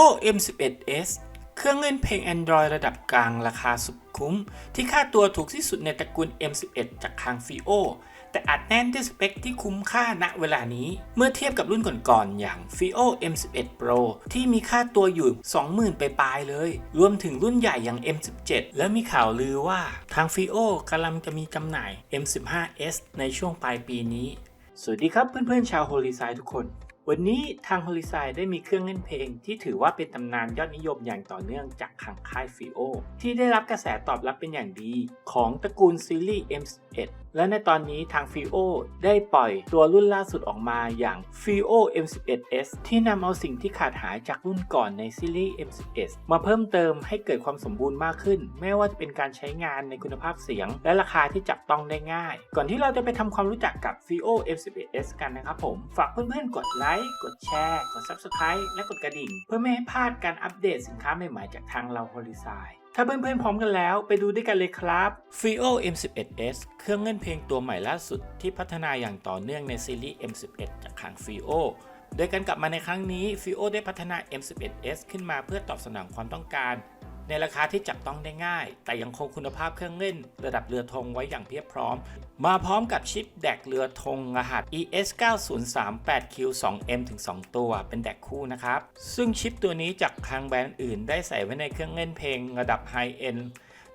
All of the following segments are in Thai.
FIO M11s เครื่องเล่นเพลง Android ระดับกลางราคาสุดคุ้ม ที่ค่าตัวถูกที่สุดในตระกูล M11 จากทาง FIO แต่อาจแน่นด้วยสเปคที่คุ้มค่าณเวลานี้ เมื่อเทียบกับรุ่นก่อนๆอย่าง FIO M11 Pro ที่มีค่าตัวอยู่ 20,000 ไปปลายเลย รวมถึงรุ่นใหญ่อย่าง M17 และมีข่าวลือว่าทาง FIO กำลังจะมีจำหน่าย M15s ในช่วงปลายปีนี้ สวัสดีครับเพื่อนๆชาวโฮลิไซทุกคน วันนี้ทาง h o l i s i ได้มีเครื่องเล่นเพลง ที่ถือว่าเป็นตำนานยอดนิยมอย่างต่อเนื่องจากทางค่ายฟิโอที่ได้รับกระแสตอบรับเป็นอย่างดี ของตระกูลซีรีส์ M11 และในตอนนี้ทางฟิโอได้ปล่อยตัวรุ่นล่าสุดออกมาอย่าง FIO M11s ที่นำเอาสิ่งที่ขาดหายจากรุ่นก่อนในซีรีส์ M11 มาเพิ่มเติมให้เกิดความสมบูรณ์มากขึ้น ไม่ว่าจะเป็นการใช้งานในคุณภาพเสียง และราคาที่จับต้องได้ง่าย ก่อนที่เราจะไปทำความรู้จักกับ FIO M11s กันนะครับผม ฝากเพื่อนๆกดไลค์กดแชร์ กด Subscribe และกดกระดิ่ง เพื่อไม่ให้พลาดการอัปเดตสินค้าใหม่ๆจากทางเรา h o l i s i ถ้าเพื่อนๆพร้อมกันแล้วไปดูด้วยกันเลยครับ FIO M11s เครื่องเล่นเพลงตัวใหม่ล่าสุดที่พัฒนาอย่างต่อเนื่องในซีรีส์ M11 จากทาง FIO โดยการกลับมาในครั้งนี้ FIO ได้พัฒนา M11s ขึ้นมาเพื่อตอบสนองความต้องการ ในราคาที่จับต้องได้ง่าย แต่ยังคงคุณภาพเครื่องเล่น ระดับเรือธงไว้อย่างเพียบพร้อม มาพร้อมกับชิปแดกเรือธงรหัส ES 9038 Q 2M ถึง2ตัว เป็นแดกคู่นะครับ ซึ่งชิปตัวนี้จากทางแบรนด์อื่น ได้ใส่ไว้ในเครื่องเล่นเพลงระดับไฮเอ็น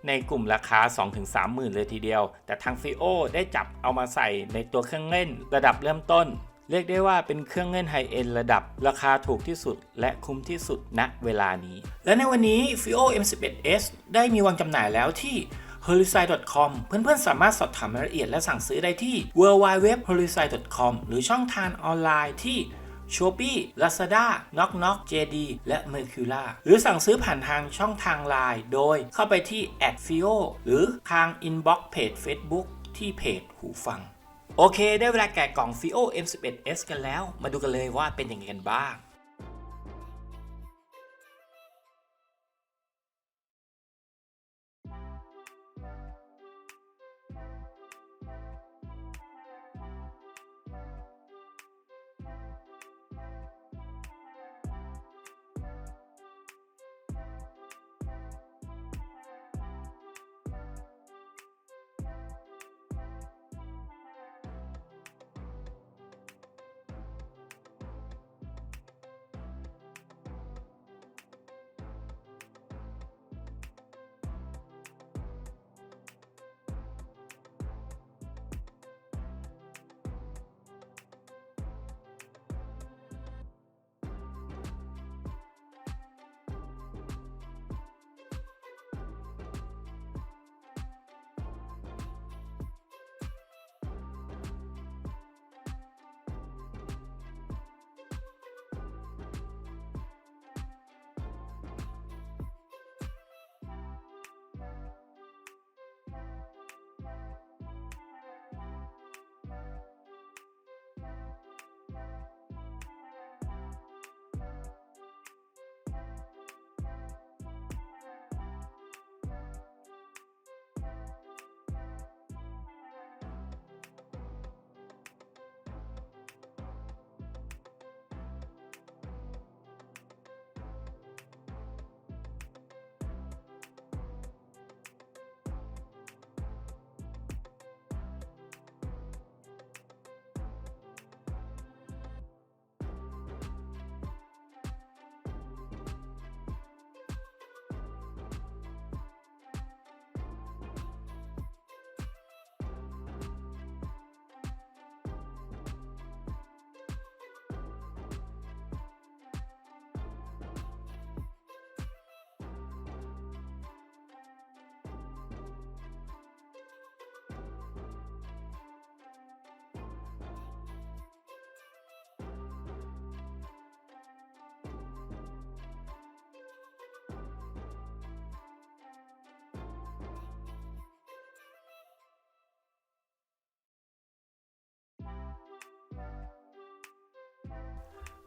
ในกลุ่มราคา 2-3 หมื่นเลยทีเดียว แต่ทาง FIO ได้จับเอามาใส่ในตัวเครื่องเล่น ระดับเริ่มต้น เรียกได้ว่าเป็นเครื่องเล่นไฮเอ็นระดับราคาถูกที่สุด และคุ้มที่สุดณเวลานี้ และในวันนี้ FIO M11s ได้มีวางจำหน่ายแล้วที่ h o l i s i c o m เพื่อนๆ สามารถสอบถามรายละเอียดและสั่งซื้อได้ที่ w w w h o l i s i c o m หรือช่องทางออนไลน์ที่ Shopee Lazada n o c k n o c k JD และ Mercura หรือสั่งซื้อผ่านทางช่องทางไลน์โดยเข้าไปที่ @fio หรือทาง inbox เพจ Facebook ที่เพจหูฟัง โอเค ได้เวลาแกะกล่อง FIO M11s กันแล้ว มาดูกันเลยว่าเป็นยังไงกันบ้าง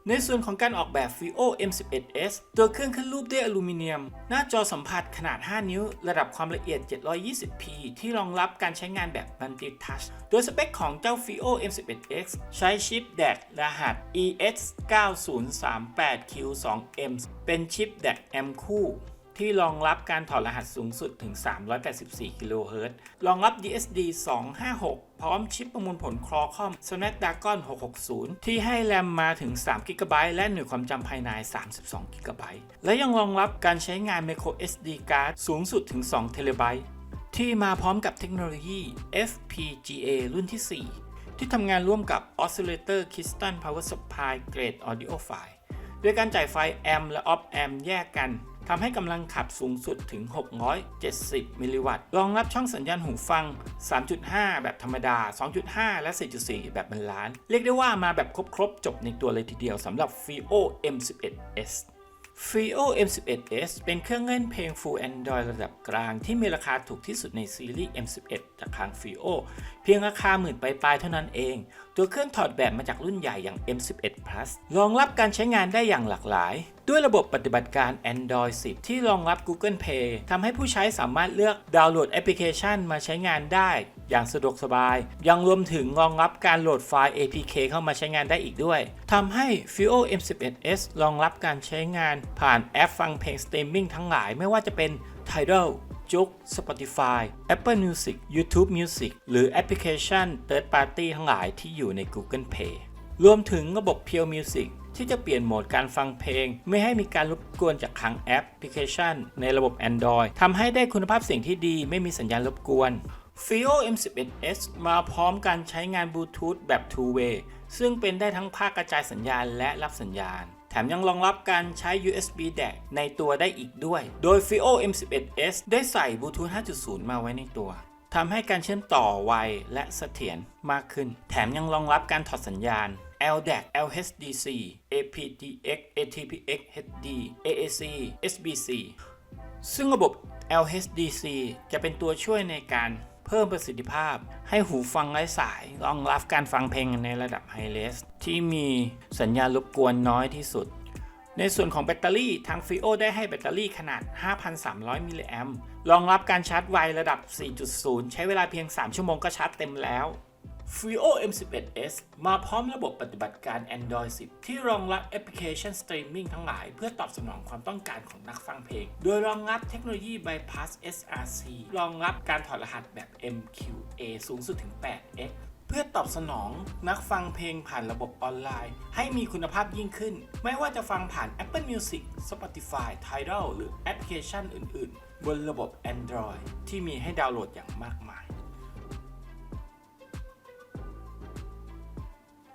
ในส่วนของการออกแบบ FIO M11S ตัวเครื่องขึ้นรูปด้วยอลูมิเนียม หน้าจอสัมผัสขนาด 5 นิ้ว ระดับความละเอียด 720p ที่รองรับการใช้งานแบบ Multi Touch โดยสเปคของเจ้า FIO M11X ใช้ชิป DAC รหัส EX9038Q2M เป็นชิป DAC M คู่ที่รองรับการถอดรหัสสูงสุดถึง 384 กิโลเฮิรตซ์ รองรับ DSD 256 พร้อมชิปประมวลผล Qualcomm Snapdragon 660 ที่ให้แรมมาถึง 3 g b และหน่วยความจำภายใน 32 g b และยังรองรับการใช้งาน Micro SD card สูงสุดถึง 2 t b ที่มาพร้อมกับเทคโนโลยี FPGA รุ่นที่ 4 ที่ทำงานร่วมกับ Oscillator Crystal Power Supply Grade Audio File โดยการจ่ายไฟแอมและออฟแอมแยกกัน ทำให้กำลังขับสูงสุดถึง 670 มิลลิวัตต์ รองรับช่องสัญญาณหูฟัง 3.5 แบบธรรมดา 2.5 และ 4.4 แบบบรรลาน เรียกได้ว่ามาแบบครบๆ จบในตัวเลยทีเดียวสำหรับ FIO M11S FIO M11S เป็นเครื่องเล่นเพลง Full Android ระดับกลางที่มีราคาถูกที่สุดในซีรีส์ M11 จากทาง FIO เพียงราคาหมื่นปลายๆเท่านั้นเอง ตัวเครื่องถอดแบบมาจากรุ่นใหญ่อย่าง M11 Plus รองรับการใช้งานได้อย่างหลากหลาย ด้วยระบบปฏิบัติการ Android 10 ที่รองรับ Google Play ทำให้ผู้ใช้สามารถเลือกดาวน์โหลดแอปพลิเคชันมาใช้งานได้ อย่างสะดวกสบาย ยังรวมถึงรองรับการโหลดไฟล์ APK เข้ามาใช้งานได้อีกด้วยทำให้ FIO M11S รองรับการใช้งานผ่านแอปฟังเพลงสตรีมมิ่งทั้งหลายไม่ว่าจะเป็น Tidal จุก Spotify Apple Music YouTube Music หรือแอปพลิเคชัน Third Party ทั้งหลายที่อยู่ใน Google Play รวมถึงระบบ Pure Music ที่จะเปลี่ยนโหมดการฟังเพลง ไม่ให้มีการรบกวนจากทางแอปพลิเคชัน ในระบบ Android ทำให้ได้คุณภาพเสียงที่ดีไม่มีสัญญาณรบกวน FIO M11S มาพร้อมการใช้งานบลูทูธแบบ Two Way ซึ่งเป็นได้ทั้งภาคกระจายสัญญาณและรับสัญญาณ แถมยังรองรับการใช้ USB DAC ในตัวได้อีกด้วย โดย FIO M11S ได้ใส่บลูทูธ 5.0 มาไว้ในตัวทำให้การเชื่อมต่อไวและเสถียรมากขึ้น แถมยังรองรับการถอดสัญญาณ LDAC LHDC aptX ATPX HD AAC SBC ซึ่งระบบ LHDC จะเป็นตัวช่วยในการ เพิ่มประสิทธิภาพ ให้หูฟังไร้สายรองรับการฟังเพลงในระดับไฮเลสที่มีสัญญาณรบกวนน้อยที่สุด ในส่วนของแบตเตอรี่ทาง FIO ได้ให้แบตเตอรี่ขนาด 5,300 มิลลิแอมรองรับการชาร์จไวระดับ 4.0 ใช้เวลาเพียง 3 ชั่วโมงก็ชาร์จเต็มแล้ว FIO M11S มาพร้อมระบบปฏิบัติการ Android 10 ที่รองรับแอปพลิเคชันสตรีมมิ่งทั้งหลาย เพื่อตอบสนองความต้องการของนักฟังเพลง โดยรองรับเทคโนโลยี Bypass SRC รองรับการถอดรหัสแบบ MQA สูงสุดถึง 8x เพื่อตอบสนองนักฟังเพลงผ่านระบบออนไลน์ ให้มีคุณภาพยิ่งขึ้น ไม่ว่าจะฟังผ่าน Apple Music Spotify Tidal หรือแอปพลิเคชันอื่น ๆ บนระบบ Android ที่มีให้ดาวน์โหลดอย่างมากมาย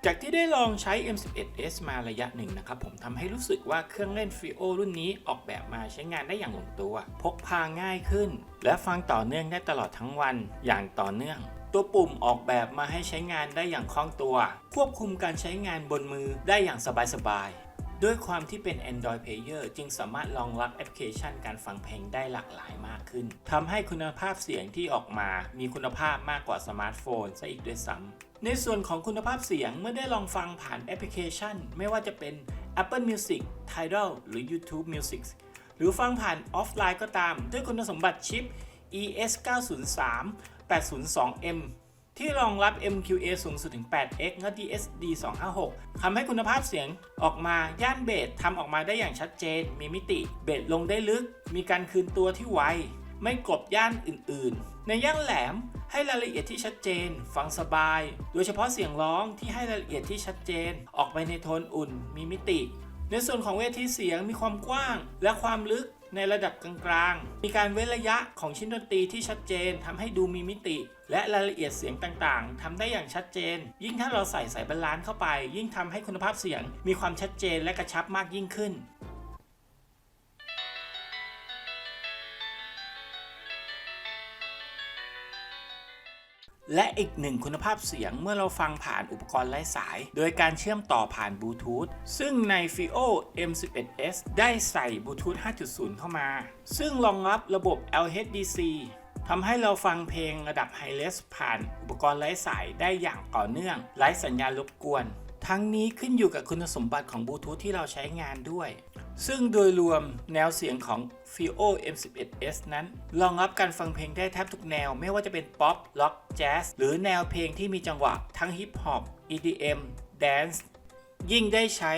จากที่ได้ลองใช้ M11S มาระยะหนึ่งนะครับ ผมทำให้รู้สึกว่าเครื่องเล่น FIO รุ่นนี้ออกแบบมาใช้งานได้อย่างลงตัว พกพาง่ายขึ้น และฟังต่อเนื่องได้ตลอดทั้งวันอย่างต่อเนื่อง ตัวปุ่มออกแบบมาให้ใช้งานได้อย่างคล่องตัว ควบคุมการใช้งานบนมือได้อย่างสบายๆ ด้วยความที่เป็น Android Player จึงสามารถรองรับแอปพลิเคชันการฟังเพลงได้หลากหลายมากขึ้นทำให้คุณภาพเสียงที่ออกมา มีคุณภาพมากกว่าสมาร์ทโฟนซะอีกด้วยซ้ำในส่วนของคุณภาพเสียงเมื่อได้ลองฟังผ่านแอปพลิเคชัน ไม่ว่าจะเป็น Apple Music, Tidal หรือ YouTube Music หรือฟังผ่านออฟไลน์ก็ตาม ด้วยคุณสมบัติชิป ES903 802M ที่รองรับ MQA สูงสุดถึง 8x และ DSD 256ทำให้คุณภาพเสียงออกมาย่านเบสทำออกมาได้อย่างชัดเจน มีมิติ เบสลงได้ลึก มีการคืนตัวที่ไว ไม่กลบย่านอื่นๆ ในย่านแหลมให้รายละเอียดที่ชัดเจน ฟังสบาย โดยเฉพาะเสียงร้องที่ให้รายละเอียดที่ชัดเจน ออกไปในโทนอุ่น มีมิติ ในส่วนของเวทีเสียงมีความกว้างและความลึก ในระดับกลางๆ มีการเว้นระยะของชิ้นดนตรีที่ชัดเจนทำให้ดูมีมิติ และรายละเอียดเสียงต่างๆทำได้อย่างชัดเจน ยิ่งถ้าเราใส่สายบาลานซ์เข้าไป ยิ่งทำให้คุณภาพเสียงมีความชัดเจนและกระชับมากยิ่งขึ้น และอีกหนึ่งคุณภาพเสียงเมื่อเราฟังผ่านอุปกรณ์ไร้สาย โดยการเชื่อมต่อผ่านบลูทูธซึ่งใน FIO M11S ได้ใส่บลูทูธ 5.0 เข้ามา ซึ่งรองรับระบบ LHDC ทำให้เราฟังเพลงระดับไฮเลสผ่านอุปกรณ์ไร้สายได้อย่างต่อเนื่อง ไร้สัญญาณรบกวน ทั้งนี้ขึ้นอยู่กับคุณสมบัติของบลูทูธที่เราใช้งานด้วย ซึ่งโดยรวมแนวเสียงของ FIO M11s นั้น รองรับการฟังเพลงได้แทบทุกแนวไม่ว่าจะเป็นป๊อป ล็อกแจ๊สหรือแนวเพลงที่มีจังหวะทั้งฮิปฮอป EDM Dance ยิ่งได้ใช้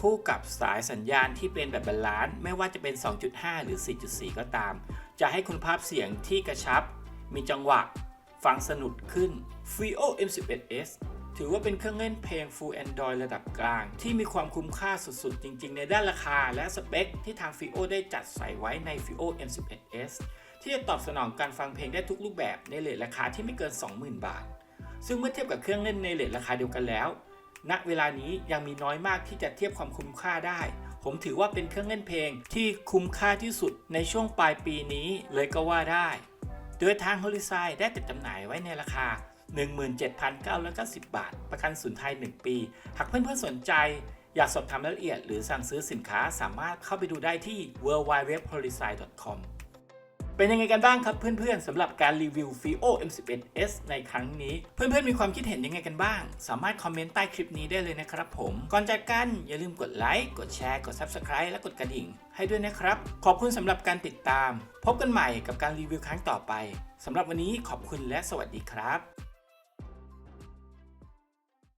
คู่กับสายสัญญาณที่เป็นแบบบาลานซ์ไม่ว่าจะเป็น 2.5 หรือ 4.4 ก็ตาม จะให้คุณภาพเสียงที่กระชับ มีจังหวะ ฟังสนุกขึ้น FIO M11s ถือว่าเป็นเครื่องเล่นเพลง Full Android ระดับกลาง ที่มีความคุ้มค่าสุดๆ จริง ๆ ในด้านราคาและสเปค ที่ทาง FIO ได้จัดใส่ไว้ใน FIO M11s ที่จะตอบสนองการฟังเพลงได้ทุกรูปแบบในเลทราคาที่ไม่เกิน 20,000 บาท ซึ่งเมื่อเทียบกับเครื่องเล่นในเลทราคาเดียวกันแล้ว ณ เวลานี้ยังมีน้อยมากที่จะเทียบความคุ้มค่าได้ ผมถือว่าเป็นเครื่องเล่นเพลงที่คุ้มค่าที่สุดในช่วงปลายปีนี้เลยก็ว่าได้ โดยทาง h o l i s i ได้จัดจำหน่ายไว้ในราคา 17,990 บาท ประกันสุนไทย 1 ปี หากเพื่อนๆสนใจอยากสอบถามรายละเอียด หรือสั่งซื้อสินค้าสามารถเข้าไปดูได้ที่ w w w h o l i s i c o m เป็นยังไงกันบ้างครับเพื่อนๆสำหรับการรีวิว FIO M11s ในครั้งนี้ เพื่อนๆมีความคิดเห็นยังไงกันบ้าง สามารถคอมเมนต์ใต้คลิปนี้ได้เลยนะครับผม ก่อนจากกันอย่าลืมกดไลค์กดแชร์กด Subscribe และกดกระดิ่ง ให้ด้วยนะครับ ขอบคุณสำหรับการติดตาม พบกันใหม่กับการรีวิวครั้งต่อไปสำหรับวันนี้ขอบคุณและสวัสดีครับ